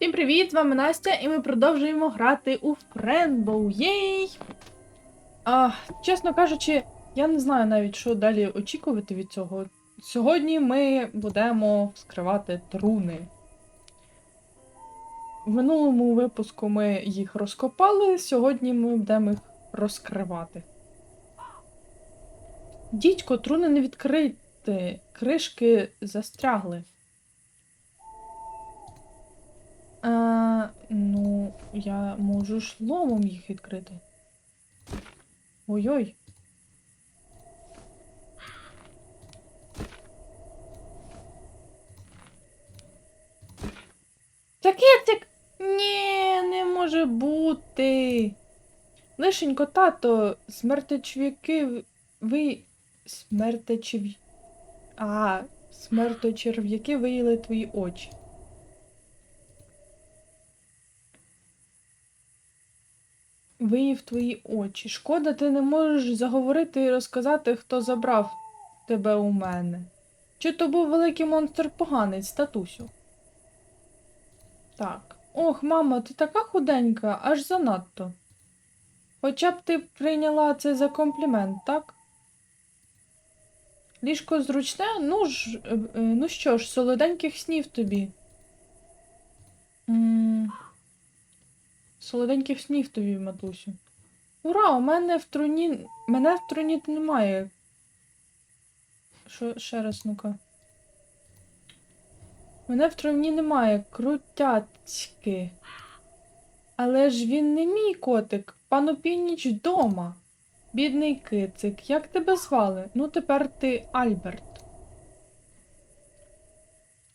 Всім привіт! З вами Настя, і ми продовжуємо грати у Френбоу. Єй! А, чесно кажучи, я не знаю навіть, що далі очікувати від цього. Сьогодні ми будемо вскривати труни. В минулому випуску ми їх розкопали, сьогодні ми будемо їх розкривати. Дідько, труни не відкриті, кришки застрягли. А, ну, я можу ж ломом їх відкрити. Ой-ой. Це кицик! Ні, не може бути. Лишенько, тато, смертечвяки, ви. Смертечів... А, смерточерв'яки виїли твої очі. Виїв твої очі. Шкода, ти не можеш заговорити і розказати, хто забрав тебе у мене. Чи то був великий монстр поганець, татусю? Так. Ох, мамо, ти така худенька, аж занадто. Хоча б ти прийняла це за комплімент, так? Ліжко зручне? Ну ж, е, е, ну що ж, солоденьких снів тобі. м Солоденьких снів тобі, матусю. Ура, у мене в труні. Мене в труні немає. Що ще раз, ну-ка. Мене в труні немає. Крутяцьки. Але ж він не мій котик. Пану північ вдома. Бідний кицик. Як тебе звали? Ну, тепер ти Альберт.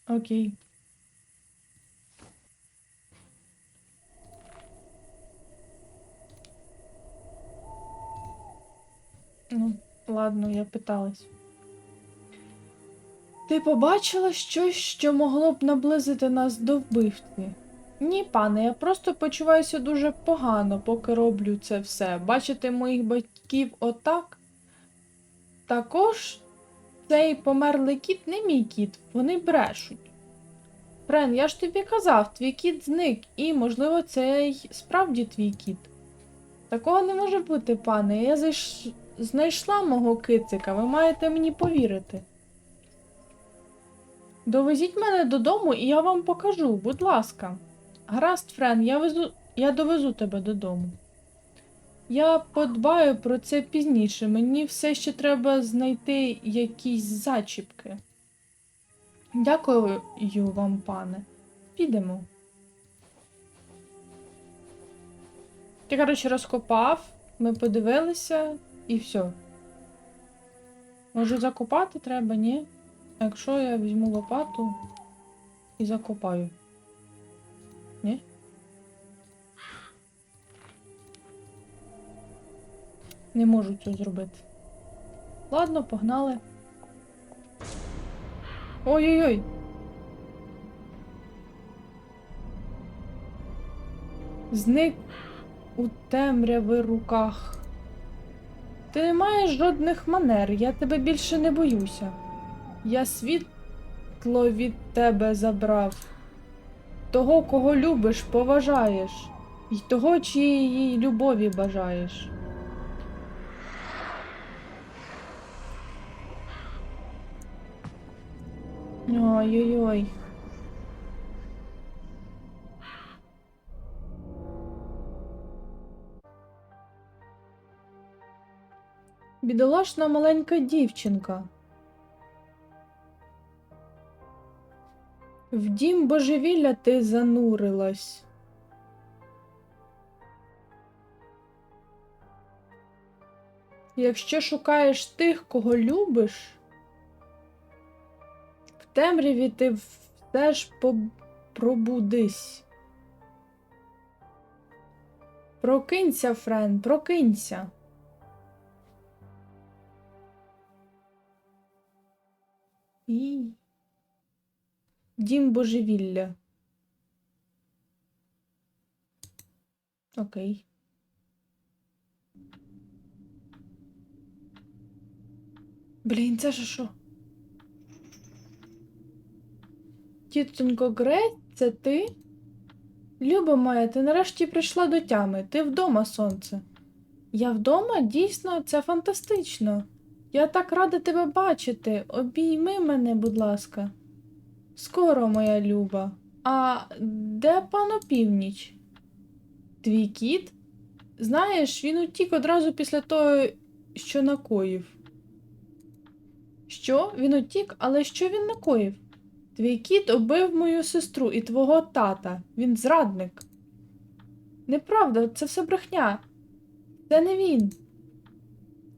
Окей. Ну, ладно, я питалась. Ти побачила щось, що могло б наблизити нас до вбивці? Ні, пане, я просто почуваюся дуже погано, поки роблю це все. Бачити моїх батьків отак. Також цей померлий кіт не мій кіт, вони брешуть. Френ, я ж тобі казав, твій кіт зник, і, можливо, це справді твій кіт. Такого не може бути, пане. Я зайш... знайшла мого кицика, ви маєте мені повірити. Довезіть мене додому, і я вам покажу, будь ласка. Гаразд, Френ, я везу. Я довезу тебе додому. Я подбаю про це пізніше. Мені все ще треба знайти якісь зачіпки. Дякую вам, пане. Підемо. Ти, коротше, розкопав, ми подивилися і все. Може, закопати треба, ні? Якщо я візьму лопату і закопаю? Ні? Не можу цього зробити. Ладно, погнали. Ой-ой-ой. Зник у темряви руках. Ти не маєш жодних манер, я тебе більше не боюся. Я світло від тебе забрав. Того, кого любиш, поважаєш, і того, чиєї любові бажаєш. Ой-ой-ой. Бідолашна маленька дівчинка. В дім божевілля ти занурилась. Якщо шукаєш тих, кого любиш, в темряві ти все ж пробудись. Прокинься, Френ, прокинься. І... Дім божевілля. Окей. Блін, це ж що? Тітонько Грець, це ти? Люба моя, ти нарешті прийшла до тями. Ти вдома, сонце. Я вдома? Дійсно, це фантастично. Я так рада тебе бачити. Обійми мене, будь ласка. Скоро, моя люба. А де пан опівніч? Твій кіт? Знаєш, він утік одразу після того, що накоїв. Що? Він утік, але що він накоїв? Твій кіт убив мою сестру і твого тата. Він зрадник. Неправда, це все брехня. Це не він.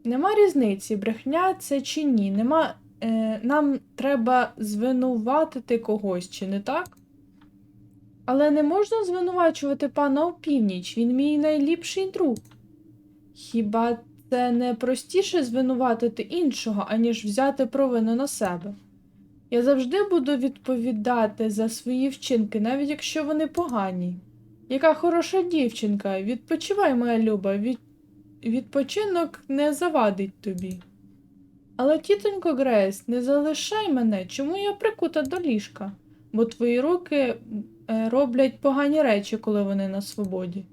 Нема різниці, брехня це чи ні. Нема, е, нам треба звинуватити когось, чи не так? Але не можна звинувачувати пана опівніч, він мій найліпший друг. Хіба це не простіше звинуватити іншого, аніж взяти провину на себе? Я завжди буду відповідати за свої вчинки, навіть якщо вони погані. Яка хороша дівчинка, відпочивай, моя люба, від... відпочинок не завадить тобі. Але, тітонько Грейс, не залишай мене, чому я прикута до ліжка, бо твої руки е, роблять погані речі, коли вони на свободі.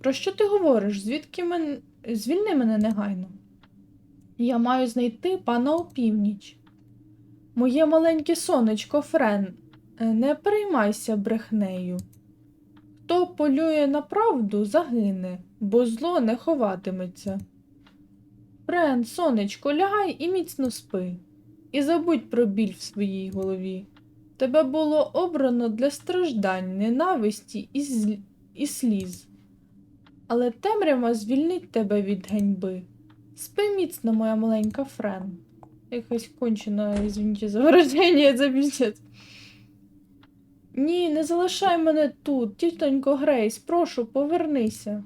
Про що ти говориш? Звідки мен... Звільни мене негайно. Я маю знайти пана опівніч. Моє маленьке сонечко Френ, е, не переймайся брехнею. Хто полює на правду, загине, бо зло не ховатиметься. Френ, сонечко, лягай і міцно спи, і забудь про біль в своїй голові. Тебе було обрано для страждань, ненависті і, зл... і сліз. Але темрява звільнить тебе від ганьби. Спи міцно, моя маленька Френ. Якась кончена, извините за выражение, це піздець. Ні, не залишай мене тут, тітонько Грейс, прошу, повернися.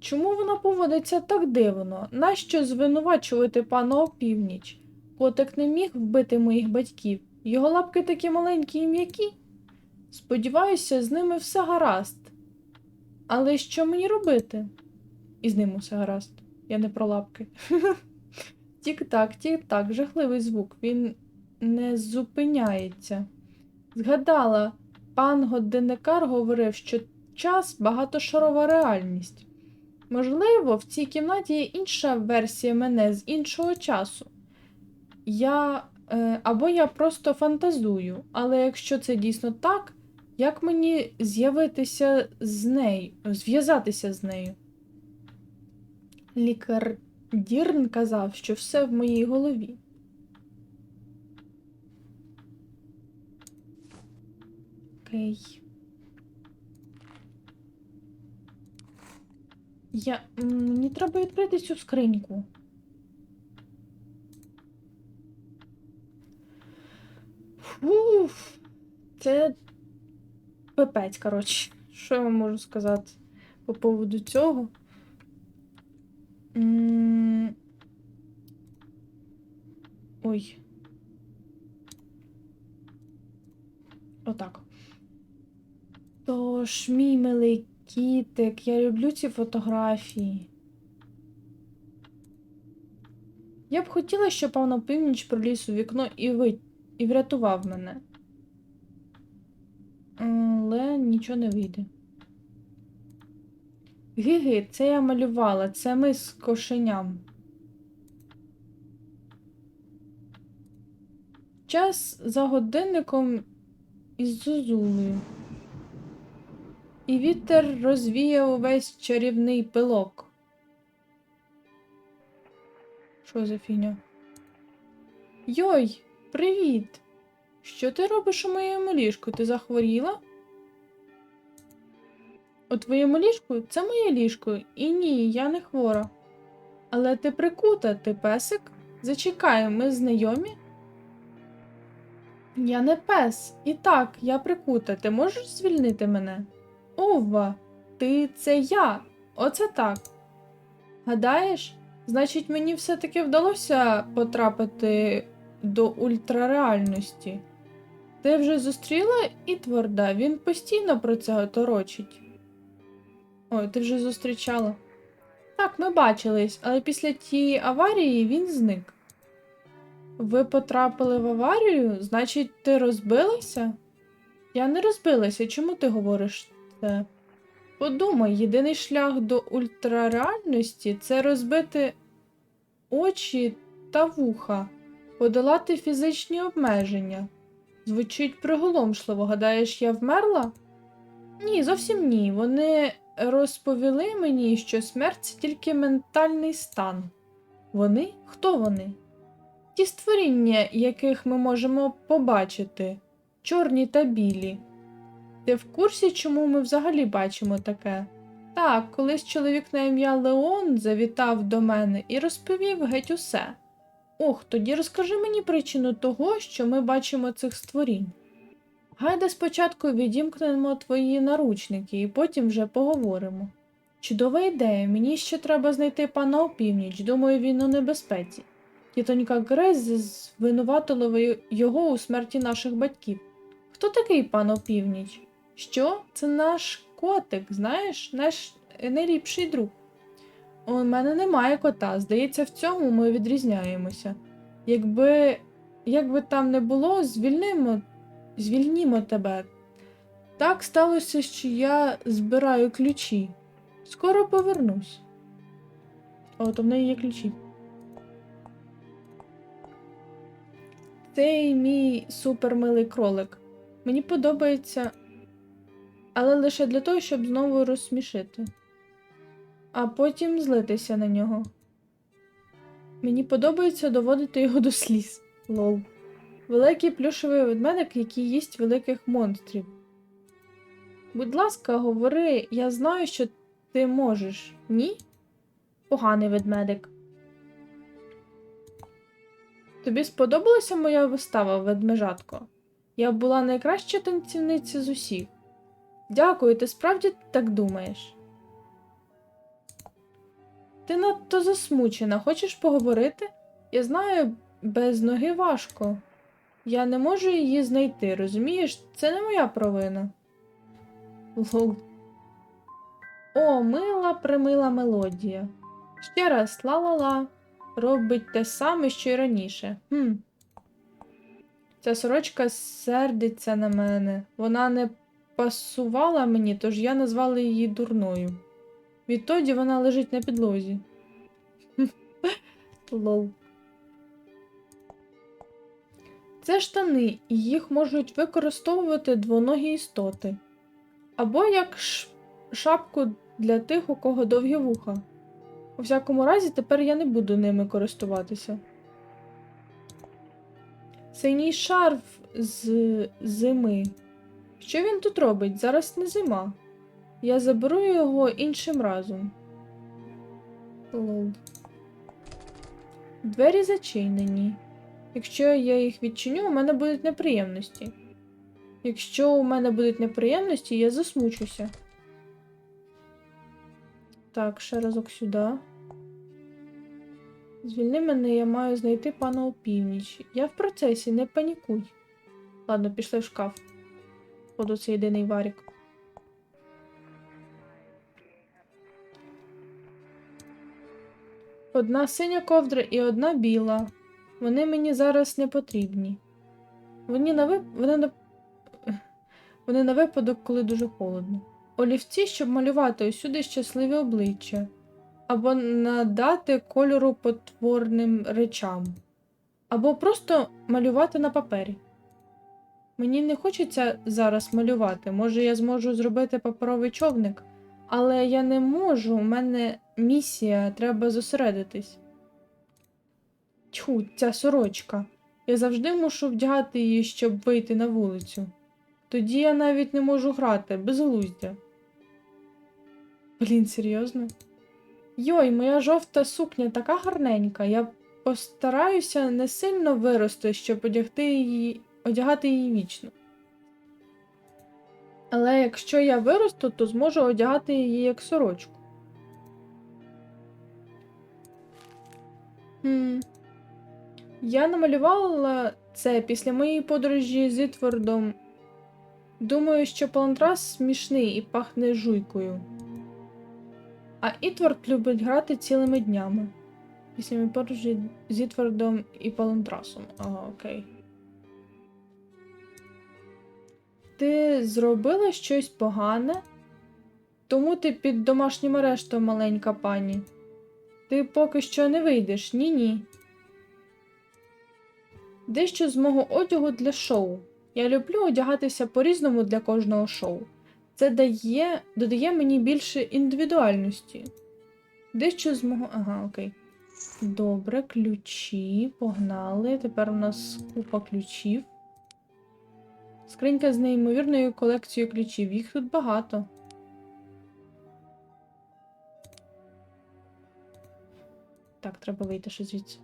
Чому вона поводиться так дивно? Нащо звинувачувати пана опівніч? Котик не міг вбити моїх батьків. Його лапки такі маленькі і м'які. Сподіваюся, з ними все гаразд. Але що мені робити? І з ним усе гаразд. Я не про лапки. Тік-так, тік-так, жахливий звук. Він не зупиняється. Згадала, пан годинникар говорив, що час багатошарова реальність. Можливо, в цій кімнаті є інша версія мене з іншого часу. Я е, або я просто фантазую, але якщо це дійсно так, як мені з'явитися з нею, зв'язатися з нею? Лікар Дірн казав, що все в моїй голові. Окей. Я. Мені треба відкрити цю скриньку. Фуф. Це пипець, коротше. Що я вам можу сказати по поводу цього? Ой. Отак. Тож, мій милий кітик, я люблю ці фотографії. Я б хотіла, щоб пан опівніч проліз у вікно і ви... і врятував мене. Але нічого не вийде. Гиги, це я малювала, це ми з кошеням. Час за годинником із зозулею. І вітер розвіяв увесь чарівний пилок. Що за фігня? Йой, привіт! Що ти робиш у моєму ліжку? Ти захворіла? У твоєму ліжку це моє ліжко, і ні, я не хвора. Але ти прикута, ти песик? Зачекай, ми знайомі? Я не пес. І так, я прикута. Ти можеш звільнити мене? Ова, ти це я. Оце так. Гадаєш, значить, мені все-таки вдалося потрапити до ультрареальності. Ти вже зустріла Ітворда, він постійно про це торочить. Ой, ти вже зустрічала. Так, ми бачились, але після тієї аварії він зник. Ви потрапили в аварію? Значить, ти розбилася? Я не розбилася. Чому ти говориш все. Подумай, єдиний шлях до ультрареальності це розбити очі та вуха, подолати фізичні обмеження. Звучить приголомшливо, гадаєш, я вмерла? Ні, зовсім ні. Вони розповіли мені, що смерть це тільки ментальний стан. Вони? Хто вони? Ті створіння, яких ми можемо побачити, чорні та білі. Ти в курсі, чому ми взагалі бачимо таке? Так, колись чоловік на ім'я Леон завітав до мене і розповів геть усе. Ох, тоді розкажи мені причину того, що ми бачимо цих створінь. Гайда спочатку відімкнемо твої наручники і потім вже поговоримо. Чудова ідея, мені ще треба знайти пана опівніч, думаю, він у небезпеці. Тітонька Грейс звинуватила його у смерті наших батьків. Хто такий пан опівніч? Що? Це наш котик, знаєш, наш найліпший друг. У мене немає кота, здається, в цьому ми відрізняємося. Якби, як би там не було, звільнимо, звільнімо тебе. Так сталося, що я збираю ключі. Скоро повернусь. О, то в неї є ключі. Цей мій супермилий кролик. Мені подобається, але лише для того, щоб знову розсмішити, а потім злитися на нього. Мені подобається доводити його до сліз. Лол. Великий плюшевий ведмедик, який їсть великих монстрів. Будь ласка, говори, я знаю, що ти можеш. Ні? Поганий ведмедик. Тобі сподобалася моя вистава, ведмежатко? Я була найкраща танцівниця з усіх. Дякую, ти справді так думаєш. Ти надто засмучена. Хочеш поговорити? Я знаю, без ноги важко. Я не можу її знайти, розумієш? Це не моя провина. Лол. О, мила примила мелодія. Ще раз ла-ла-ла. Робить те саме, що й раніше. Хм. Ця сорочка сердиться на мене. Вона не пасувала мені, тож я назвала її дурною. Відтоді вона лежить на підлозі. Лол. Це штани, і їх можуть використовувати двоногі істоти. Або як шапку для тих, у кого довгі вуха. У всякому разі, тепер я не буду ними користуватися. Синій шарф з зими. Що він тут робить? Зараз не зима. Я заберу його іншим разом. Лол. Двері зачинені. Якщо я їх відчиню, у мене будуть неприємності. Якщо у мене будуть неприємності, я засмучуся. Так, ще разок сюди. Звільни мене, я маю знайти пана опівніч. Я в процесі, не панікуй. Ладно, пішли в шкаф. Це єдиний варік. Одна синя ковдра і одна біла. Вони мені зараз не потрібні. Вони на, вип... Вони на... Вони на випадок, коли дуже холодно. Олівці, щоб малювати усюди щасливі обличчя, або надати кольору потворним речам, або просто малювати на папері. Мені не хочеться зараз малювати. Може, я зможу зробити паперовий човник, але я не можу, у мене місія, треба зосередитись. Тьху, ця сорочка. Я завжди мушу вдягати її, щоб вийти на вулицю. Тоді я навіть не можу грати, безглуздя. Блін, серйозно? Йой, моя жовта сукня така гарненька. Я постараюся не сильно вирости, щоб одягти її, одягати її вічно. Але якщо я виросту, то зможу одягати її як сорочку. Хм. Я намалювала це після моєї подорожі з Ітвордом. Думаю, що палантрас смішний і пахне жуйкою. А Ітвард любить грати цілими днями. Після моєї подорожі з Ітвардом і палантрасом. Ага, окей. Ти зробила щось погане? Тому ти під домашнім арештом, маленька пані. Ти поки що не вийдеш, ні-ні. Дещо з мого одягу для шоу. Я люблю одягатися по-різному для кожного шоу. Це дає, додає мені більше індивідуальності. Дещо з мого. Ага, окей. Добре, ключі, погнали. Тепер у нас купа ключів. Скринька з неймовірною колекцією ключів. Їх тут багато. Так, треба вийти ще звідси.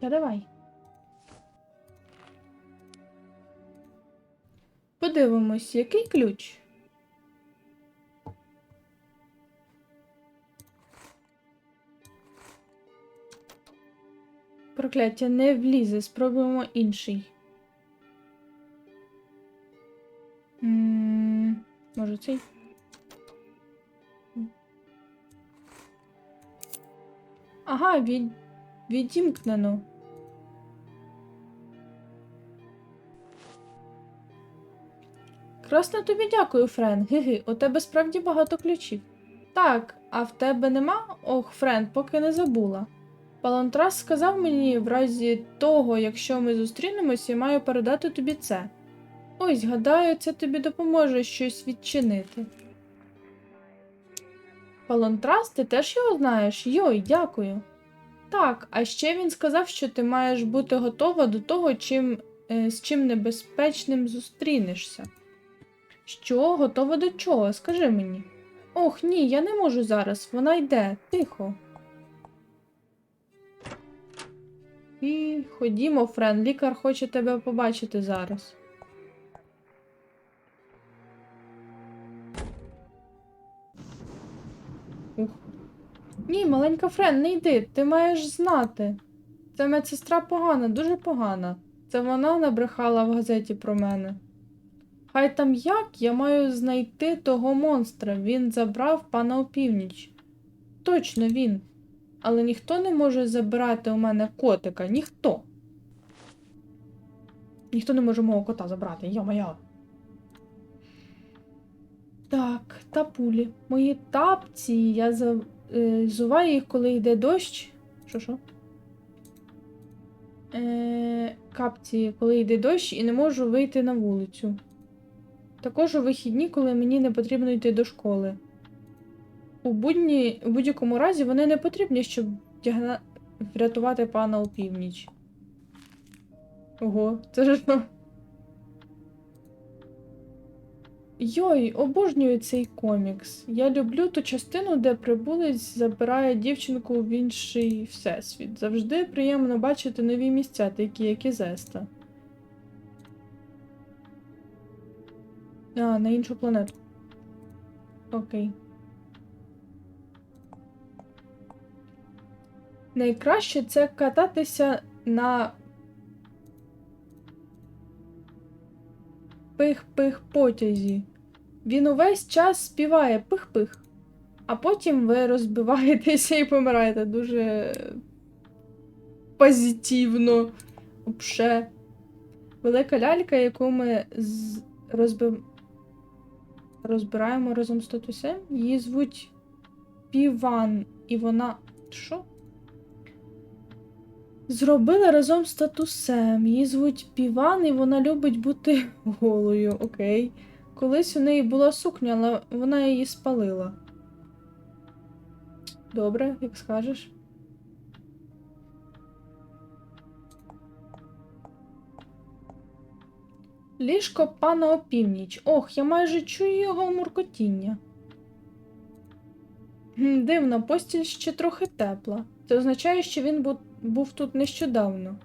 Та давай. Подивимось, який ключ. Прокляття не влізе, спробуємо інший. М, Може цей? Ага, від... відімкнено. Красно тобі дякую, Френ. Гиги, у тебе справді багато ключів. Так, а в тебе нема? Ох, Френ, поки не забула. Палантрас сказав мені в разі того, якщо ми зустрінемося, я маю передати тобі це. Ось, гадаю, це тобі допоможе щось відчинити. Палантрас, ти теж його знаєш? Йой, дякую. Так, а ще він сказав, що ти маєш бути готова до того, чим, е, з чим небезпечним зустрінешся. Що, готова до чого? Скажи мені. Ох, ні, я не можу зараз. Вона йде. Тихо. І ходімо, Френ, лікар хоче тебе побачити зараз. Ух. Ні, маленька Френ, не йди, ти маєш знати. Це медсестра погана, дуже погана. Це вона набрехала в газеті про мене. Хай там як, я маю знайти того монстра. Він забрав пана опівніч. Точно він. Але ніхто не може забрати у мене котика. Ніхто. Ніхто не може мого кота забрати, йо-моя. Так, тапулі. Мої тапці, я е, зуваю їх, коли йде дощ. Що що? Е, капці, коли йде дощ, і не можу вийти на вулицю. Також у вихідні, коли мені не потрібно йти до школи. У, будні, у будь-якому разі вони не потрібні, щоб тягна... врятувати пана у північ. Ого, це ж. що? Йой, обожнюю цей комікс. Я люблю ту частину, де прибулець забирає дівчинку в інший всесвіт. Завжди приємно бачити нові місця, такі як і Зеста. А, на іншу планету. Окей. Найкраще це кататися на пих-пих потязі. Він увесь час співає пих-пих, а потім ви розбиваєтеся і помираєте дуже позитивно. Обше. Велика лялька, яку ми з... розбив... розбираємо разом з татусем, її звуть Піван, і вона. Що? Зробили разом з татусем. Її звуть Піван, і вона любить бути голою, окей. Колись у неї була сукня, але вона її спалила. Добре, як скажеш. Ліжко пана опівніч. Ох, я майже чую його муркотіння. Дивно, постіль ще трохи тепла. Це означає, що він бу- був тут нещодавно.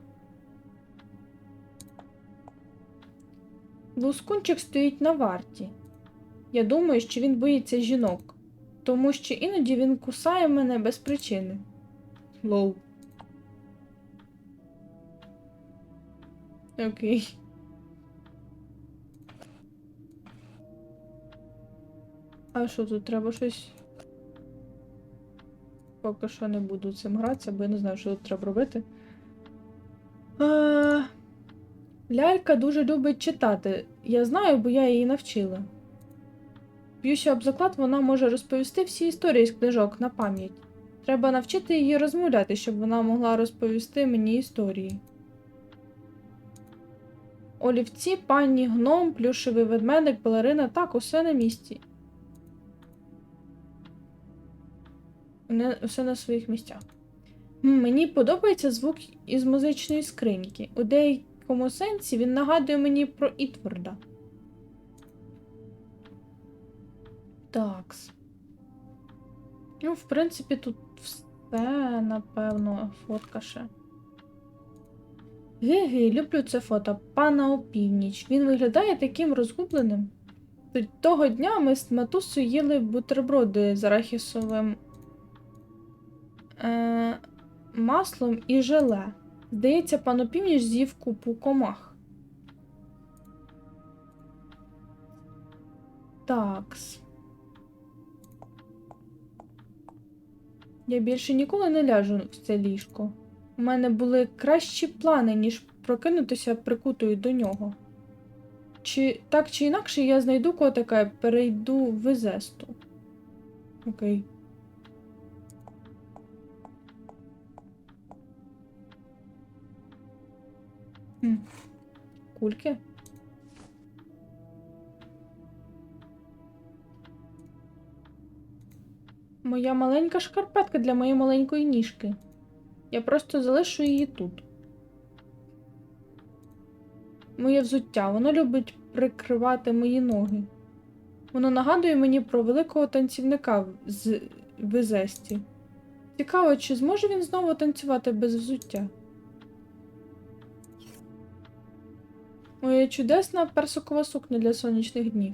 Лускунчик стоїть на варті. Я думаю, що він боїться жінок, тому що іноді він кусає мене без причини. Лоу. Окей. А що тут треба щось? Поки що не буду цим гратися, бо я не знаю, що тут треба робити. Е, Лялька дуже любить читати. Я знаю, бо я її навчила. Б'юся об заклад, вона може розповісти всі історії з книжок на пам'ять. Треба навчити її розмовляти, щоб вона могла розповісти мені історії. Олівці, пані, гном, плюшевий ведмедик, балерина, так, усе на місці. Все на своїх місцях. Мені подобається звук із музичної скриньки. У деякому сенсі він нагадує мені про Ітворда. Такс. Ну, в принципі, тут все, напевно, фотка ще. Ге-ге, люблю це фото. Пана опівніч. Він виглядає таким розгубленим. Того дня ми з матусею їли бутерброди з арахісовим маслом і желе. Здається, пан опівніч з'їв купу комах. Такс. Я більше ніколи не ляжу в це ліжко. У мене були кращі плани, ніж прокинутися прикутою до нього. Чи так чи інакше я знайду котика і перейду в Ізесту. Окей. Кульки? Моя маленька шкарпетка для моєї маленької ніжки. Я просто залишу її тут. Моє взуття, воно любить прикривати мої ноги. Воно нагадує мені про великого танцівника з Везесті. Цікаво, чи зможе він знову танцювати без взуття? Моя чудесна персикова сукня для сонячних днів.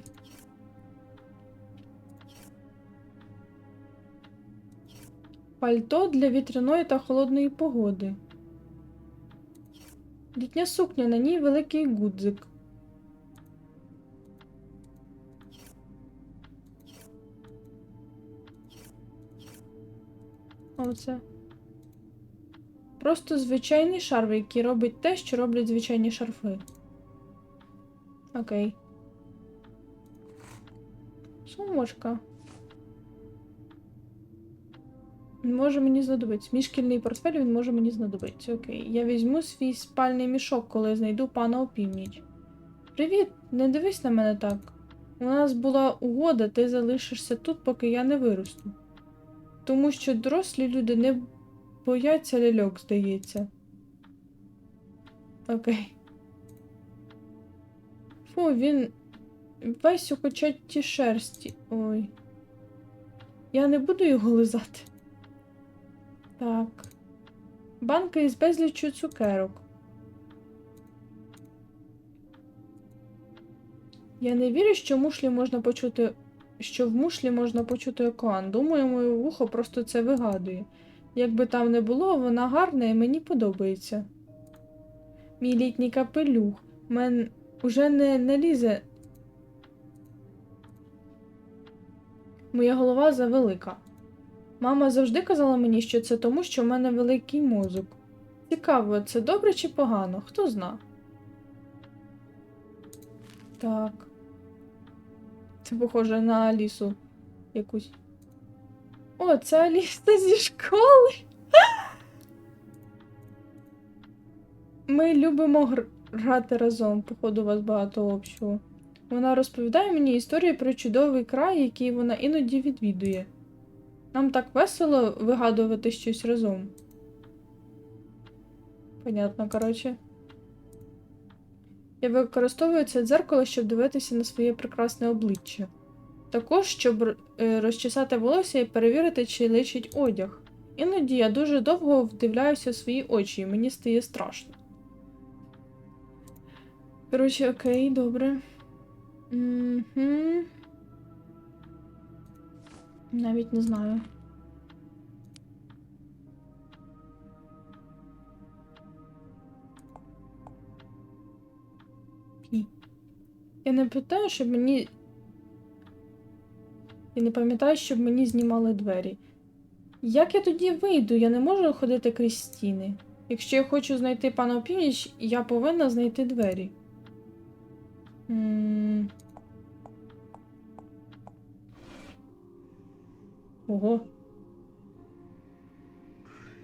Пальто для вітряної та холодної погоди. Літня сукня, на ній великий гудзик. Оце. Просто звичайний шарф, який робить те, що роблять звичайні шарфи. Окей. Сумочка. Він може мені знадобитися. Мій шкільний портфель він може мені знадобитися. Окей. Я візьму свій спальний мішок, коли знайду пана опівніч. Привіт, не дивись на мене так. У нас була угода, ти залишишся тут, поки я не виросту. Тому що дорослі люди не бояться ляльок, здається. Окей. Фу, він весь у кочатті шерсті. Ой. Я не буду його лизати. Так. Банка із безліччю цукерок. Я не вірю, що мушлі можна почути. Що в мушлі можна почути океан. Думаю, моє вухо просто це вигадує. Якби там не було, вона гарна і мені подобається. Мій літній капелюх. Мен уже не, не лізе. Моя голова завелика. Мама завжди казала мені, що це тому, що в мене великий мозок. Цікаво, це добре чи погано? Хто зна? Так. Це похоже на Алісу якусь. О, це Аліса зі школи. Ми любимо гр- грати разом, походу, у вас багато общого. Вона розповідає мені історії про чудовий край, який вона іноді відвідує. Нам так весело вигадувати щось разом. Понятно, коротше. Я використовую це дзеркало, щоб дивитися на своє прекрасне обличчя. Також, щоб е, розчесати волосся і перевірити, чи личить одяг. Іноді я дуже довго вдивляюся в свої очі, і мені стає страшно. Коротше, окей, добре. Угу. Навіть не знаю. Я не питаю, щоб мені. Я не пам'ятаю, щоб мені знімали двері. Як я тоді вийду? Я не можу ходити крізь стіни. Якщо я хочу знайти пана північ, я повинна знайти двері. М. Ого.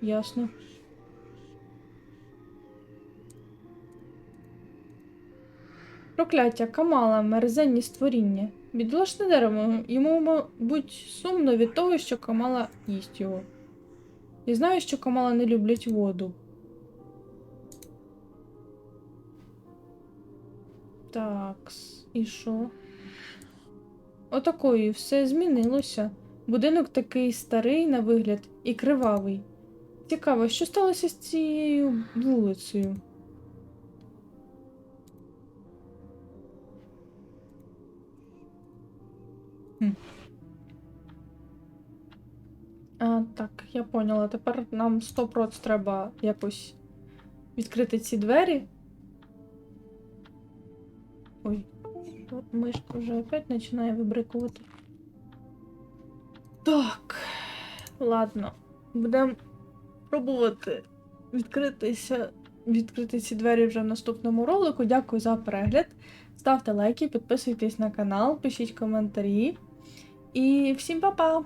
Ясно. Прокляття Камала, мерзенні створіння. Бідолашне дерево. Йому, мабуть, сумно від того, що Камала їсть його. І знаю, що Камала не люблять воду. Так, і що? Отакої, все змінилося. Будинок такий старий на вигляд і кривавий. Цікаво, що сталося з цією вулицею? Хм. А, так, я поняла. Тепер нам 100% треба якось відкрити ці двері. Ой, що, мишка вже опять починає вибрикувати. Так, ладно. Будемо пробувати відкритися, відкрити ці двері вже в наступному ролику. Дякую за перегляд. Ставте лайки, підписуйтесь на канал, пишіть коментарі. І всім па-па!